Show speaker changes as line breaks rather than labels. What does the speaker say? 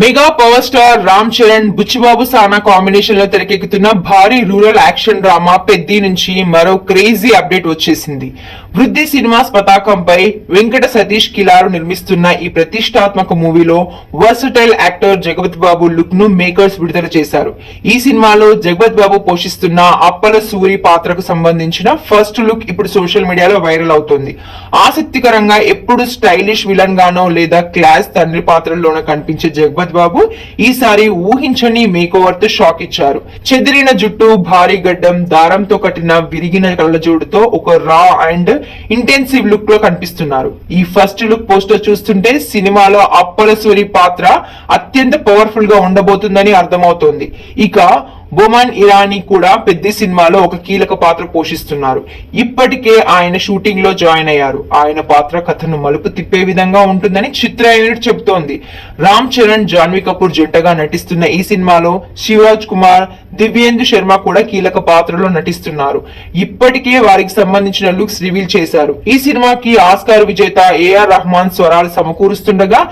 Mega power star Ram Charan Buchi Babu Sana కాంబినేషన్లో తెరకెక్కుతున్న భారీ రూరల్ యాక్షన్ డ్రామా పెద్ది నుంచి మరో క్రేజీ అప్డేట్ వచ్చేసింది. వృద్ధి సినిమాస్ పతాకంపై వెంకట సతీష్ కిలారు నిర్మిస్తున్న ఈ ప్రతిష్టాత్మక మూవీలో వర్సటైల్ యాక్టర్ జగపతి బాబు లుక్ను మేకర్స్ విడుదల చేశారు. ఈ సినిమాలో జగపతి బాబు పోషిస్తున్న అప్పల సూరి పాత్రకు సంబంధించిన ఫస్ట్ లుక్ ఇప్పుడు సోషల్ మీడియాలో వైరల్ అవుతుంది. ఆసక్తికరంగా ఎప్పుడు స్టైలిష్ విలన్ గానో లేదా క్లాస్ తండ్రి పాత్రల్లోనో కనిపించే జగపతి బాబు ఈసారి ఊహించని మేకోవర్తో షాక్ ఇచ్చారు. చెదిరిన జుట్టు భారీ గడ్డం దారంతో కట్టిన విరిగిన కళ్ళజోడుతో ఒక రా అండ్ ఇంటెన్సివ్ లుక్లో కనిపిస్తున్నారు. ఈ ఫస్ట్ లుక్ పోస్టర్ చూస్తుంటే సినిమాలో అప్పలసూరి పాత్ర అత్యంత పవర్ఫుల్గా ఉండబోతుందని అర్థమవుతోంది. ఇక బొమాన్ ఇరానీ కూడా పెద్ద సినిమాలో ఒక కీలక పాత్ర పోషిస్తున్నారు. ఇప్పటికే ఆయన షూటింగ్లో జాయిన్ అయ్యారు. ఆయన పాత్ర కథను మలుపు తిప్పే విధంగా ఉంటుందని చిత్ర యూనిట్ చెబుతోంది. రామ్ చరణ్ జాన్వీ కపూర్ జంటగా నటిస్తున్న ఈ సినిమాలో శివరాజ్ కుమార్ దివ్యేందు శర్మ కూడా కీలక పాత్రలో నటిస్తున్నారు. ఇప్పటికే వారికి సంబంధించిన లుక్స్ రివీల్ చేశారు. ఈ సినిమాకి ఆస్కార్ విజేత ఏఆర్ రహమాన్ స్వరాలు సమకూరుస్తుండగా